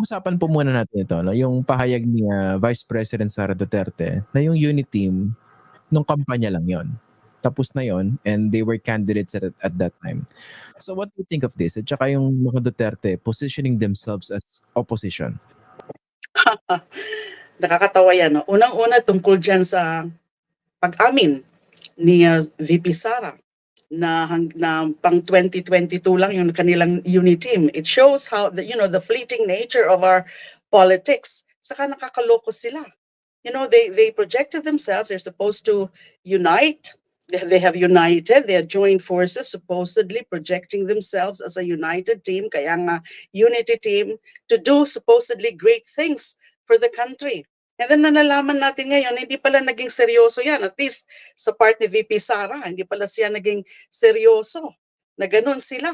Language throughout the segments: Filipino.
pag-usapan po muna natin ito, no? yung pahayag ni uh, Vice President Sara Duterte na yung unit team nung kampanya lang yon. Tapos na yon and they were candidates at, at that time. So what do you think of this? At saka yung mga Duterte positioning themselves as opposition. Nakakatawa yan. No? Unang-una tungkol dyan sa pag-amin ni uh, VP Sara na, na pang 2022 lang yung kanilang unit team. It shows how the, you know the fleeting nature of our politics. Saka nakakaloko sila. You know, they they projected themselves. They're supposed to unite. They, they have united. They have joined forces, supposedly projecting themselves as a united team. Kaya nga unity team to do supposedly great things for the country. And then nalalaman natin ngayon, hindi pala naging seryoso yan. At least sa part ni VP Sara, hindi pala siya naging seryoso. Na ganun sila.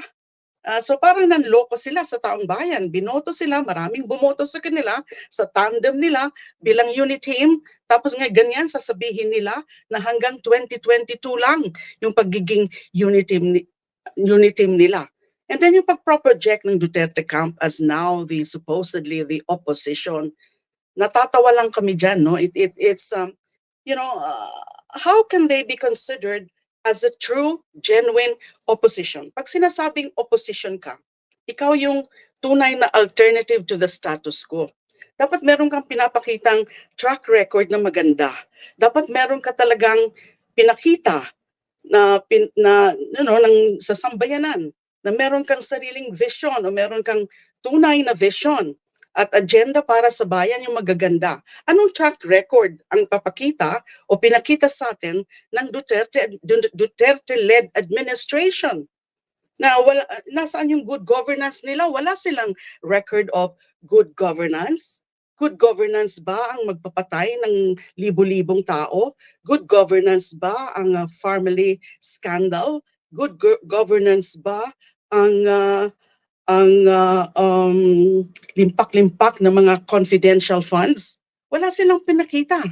Uh, so parang nanloko sila sa taong bayan. Binoto sila, maraming bumoto sa kanila, sa tandem nila bilang unit team. Tapos nga ganyan, sasabihin nila na hanggang 2022 lang yung pagiging unit team, unit team nila. And then yung pag-project ng Duterte camp as now the supposedly the opposition natatawa lang kami dyan, no? It, it, it's, um, you know, uh, how can they be considered as a true, genuine opposition? Pag sinasabing opposition ka, ikaw yung tunay na alternative to the status quo. Dapat meron kang pinapakitang track record na maganda. Dapat meron ka talagang pinakita na, pin, na you know, ng, sa sambayanan na meron kang sariling vision o meron kang tunay na vision at agenda para sa bayan yung magaganda. Anong track record ang papakita o pinakita sa atin ng Duterte Duterte-led administration? Na wala nasaan yung good governance nila? Wala silang record of good governance. Good governance ba ang magpapatay ng libo-libong tao? Good governance ba ang uh, family scandal? Good go- governance ba ang uh, ang uh, um, limpak-limpak ng mga confidential funds, wala silang pinakita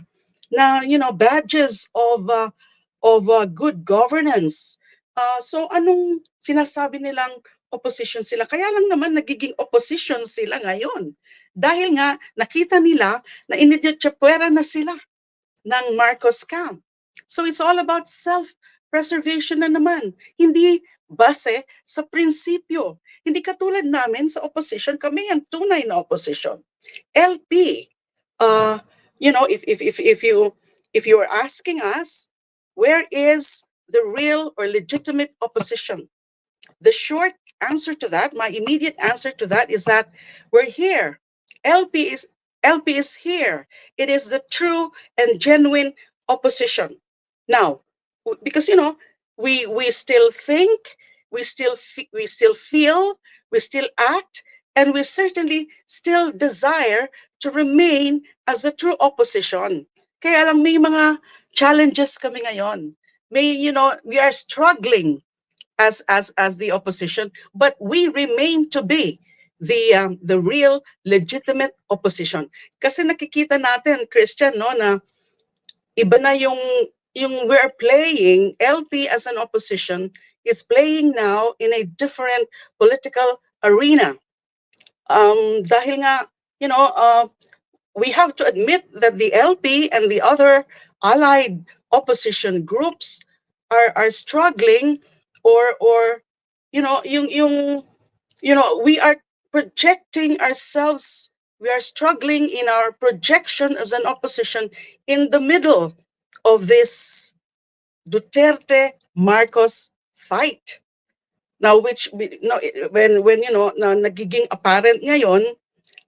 na you know badges of uh, of uh, good governance. Uh, so anong sinasabi nilang opposition sila? Kaya lang naman nagiging opposition sila ngayon. Dahil nga nakita nila na iniditsapwera na sila ng Marcos scam. So it's all about self-preservation na naman. Hindi base sa prinsipyo. Hindi katulad namin sa opposition, kami ang tunay na opposition. LP, uh, you know, if, if, if, if, you, if you are asking us, where is the real or legitimate opposition? The short answer to that, my immediate answer to that is that we're here. LP is LP is here. It is the true and genuine opposition. Now, because you know, we we still think we still we still feel we still act and we certainly still desire to remain as a true opposition. Kaya lang may mga challenges kami ngayon. May you know we are struggling as as as the opposition but we remain to be the um, the real legitimate opposition. Kasi nakikita natin Christian no na iba na yung yung we're playing LP as an opposition is playing now in a different political arena. Um, dahil nga, you know, uh, we have to admit that the LP and the other allied opposition groups are are struggling or or you know yung yung you know we are projecting ourselves we are struggling in our projection as an opposition in the middle of this Duterte Marcos fight. Now which no when when you know na nagiging apparent ngayon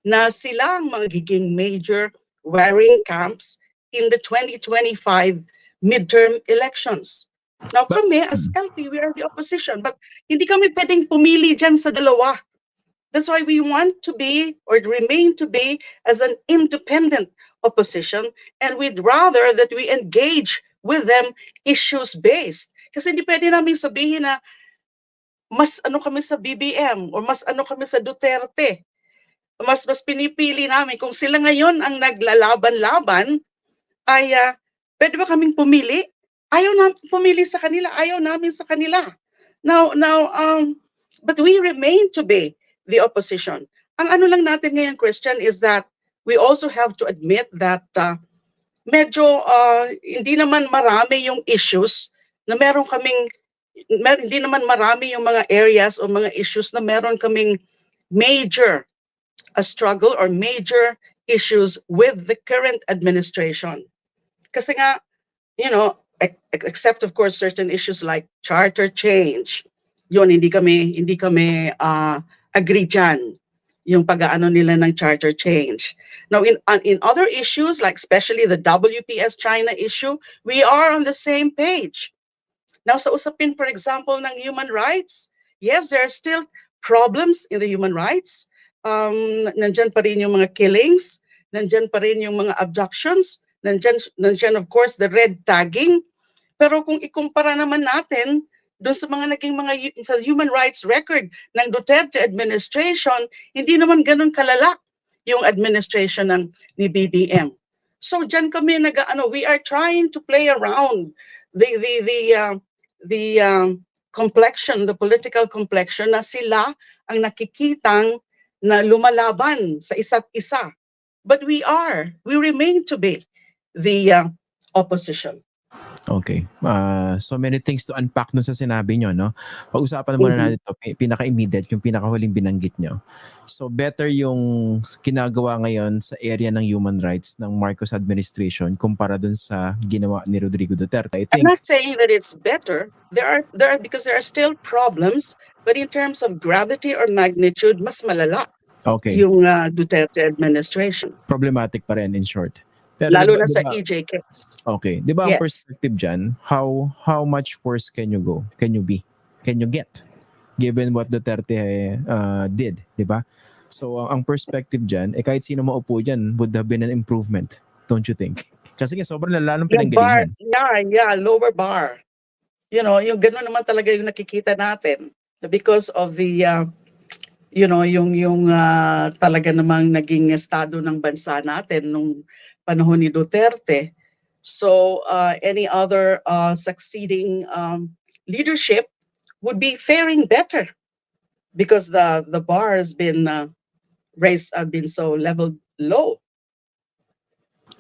na sila ang magiging major wearing camps in the 2025 midterm elections. Now kami as LP, we are the opposition, but hindi kami pwedeng pumili dyan sa dalawa. That's why we want to be or remain to be as an independent opposition and we'd rather that we engage with them issues-based. Kasi hindi pwede namin sabihin na mas ano kami sa BBM or mas ano kami sa Duterte. Mas mas pinipili namin kung sila ngayon ang naglalaban-laban ay uh, pwede ba kaming pumili? Ayaw na pumili sa kanila, ayaw namin sa kanila. Now now um but we remain to be the opposition. ang ano lang natin ngayon, Christian, is that we also have to admit that uh, medyo uh, hindi naman marami yung issues na meron kaming mer- hindi naman marami yung mga areas o mga issues na meron kaming major a struggle or major issues with the current administration. Kasi nga, you know, ex- except of course certain issues like charter change. Yun, hindi kami hindi kami uh, agree dyan yung pag-aano nila ng charter change. Now, in uh, in other issues, like especially the WPS China issue, we are on the same page. Now, sa usapin, for example, ng human rights, yes, there are still problems in the human rights. Um, nandyan pa rin yung mga killings, nandyan pa rin yung mga abductions, nandyan, nandyan of course the red tagging. Pero kung ikumpara naman natin doon sa mga naging mga sa human rights record ng Duterte administration, hindi naman ganun kalala yung administration ng ni BBM. So diyan kami nag ano, we are trying to play around the the the uh, the um, complexion, the political complexion na sila ang nakikitang na lumalaban sa isa't isa. But we are, we remain to be the uh, opposition. Okay. Uh, so many things to unpack nun sa sinabi nyo, no? Pag-usapan muna Mhm. natin ito, pi- pinaka-immediate, yung pinaka-huling binanggit nyo. So better yung ginagawa ngayon sa area ng human rights ng Marcos administration kumpara dun sa ginawa ni Rodrigo Duterte. I I'm think, not saying that it's better. There are there are because there are still problems, but in terms of gravity or magnitude, mas malala okay, yung uh, Duterte administration. problematic pa rin in short. Pero Lalo di ba- na sa ba- EJ case. Okay. Di ba ang Yes. perspective dyan, how, how much worse can you go? Can you be? Can you get? Given what Duterte uh, did, di ba? So, ang- ang perspective dyan, eh kahit sino maupo dyan, would have been an improvement. Don't you think? Kasi nga, sobrang lala ng Yung bar, pinanggalingan. yeah, yeah, lower bar. You know, yung gano'n naman talaga yung nakikita natin. Because of the, uh, you know, yung, yung uh, talaga namang naging estado ng bansa natin nung panahon ni Duterte. So, uh, any other uh, succeeding um, leadership would be faring better because the, the bar has been uh, raised, uh, been so leveled low.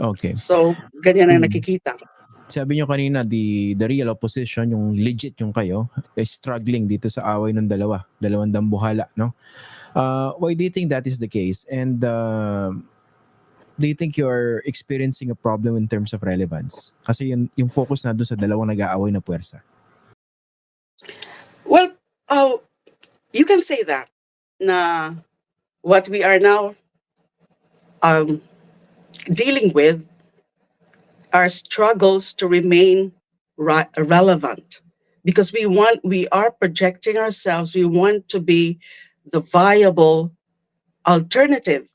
Okay. So, ganyan ang Hmm. nakikita. Sabi nyo kanina, the, the real opposition, yung legit yung kayo, is struggling dito sa away ng dalawa. Dalawang dambuhala, no? Uh, why do you think that is the case? And uh, do you think you're experiencing a problem in terms of relevance? Kasi yung, yung focus na doon sa dalawang nag-aaway na puwersa. Well, oh, you can say that. Na what we are now um, dealing with are struggles to remain ri- relevant because we want we are projecting ourselves we want to be the viable alternative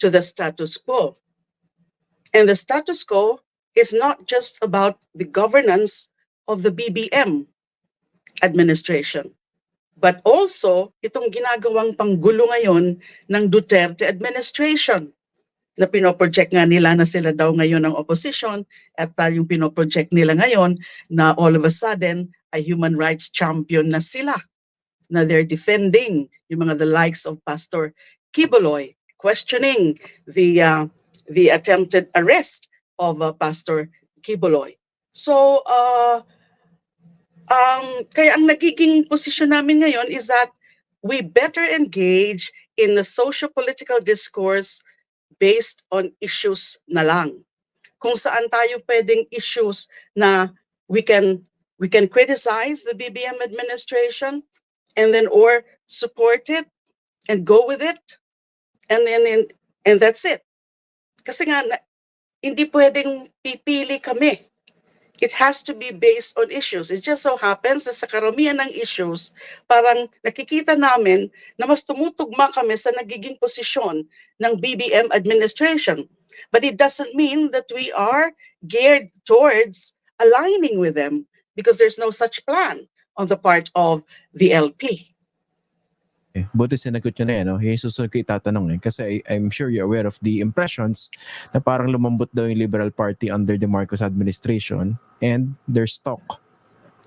to the status quo and the status quo is not just about the governance of the BBM administration. But also, itong ginagawang panggulo ngayon ng Duterte administration na pinoproject nga nila na sila daw ngayon ang opposition at uh, yung pinoproject nila ngayon na all of a sudden ay human rights champion na sila na they're defending yung mga the likes of Pastor Kiboloy questioning the uh, the attempted arrest of uh, Pastor Kiboloy. So uh, um, kaya ang nagiging posisyon namin ngayon is that we better engage in the socio-political discourse based on issues na lang. Kung saan tayo pwedeng issues na we can we can criticize the BBM administration and then or support it and go with it and then and, and that's it. Kasi nga na, hindi pwedeng pipili kami it has to be based on issues. It just so happens sa karamihan ng issues, parang nakikita namin na mas tumutugma kami sa nagiging posisyon ng BBM administration. But it doesn't mean that we are geared towards aligning with them because there's no such plan on the part of the LP. Eh, buti sinagot nyo na yan, no? Yung susunod ko itatanong eh. Kasi I- I'm sure you're aware of the impressions na parang lumambot daw yung Liberal Party under the Marcos administration and their stock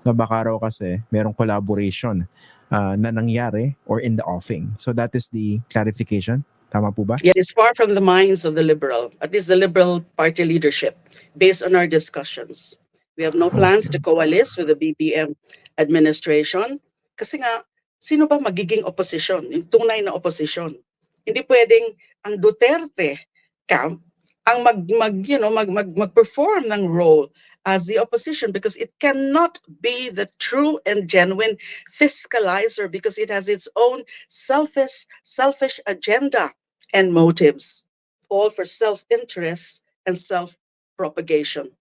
na baka raw kasi merong collaboration uh, na nangyari or in the offing. So that is the clarification. Tama po ba? Yes, it's far from the minds of the liberal, at least the liberal party leadership, based on our discussions. We have no plans to coalesce with the BBM administration kasi nga, sino ba magiging opposition? Yung tunay na opposition. Hindi pwedeng ang Duterte camp ang mag, mag you know, mag, mag, mag-perform ng role as the opposition because it cannot be the true and genuine fiscalizer because it has its own selfish selfish agenda and motives all for self-interest and self-propagation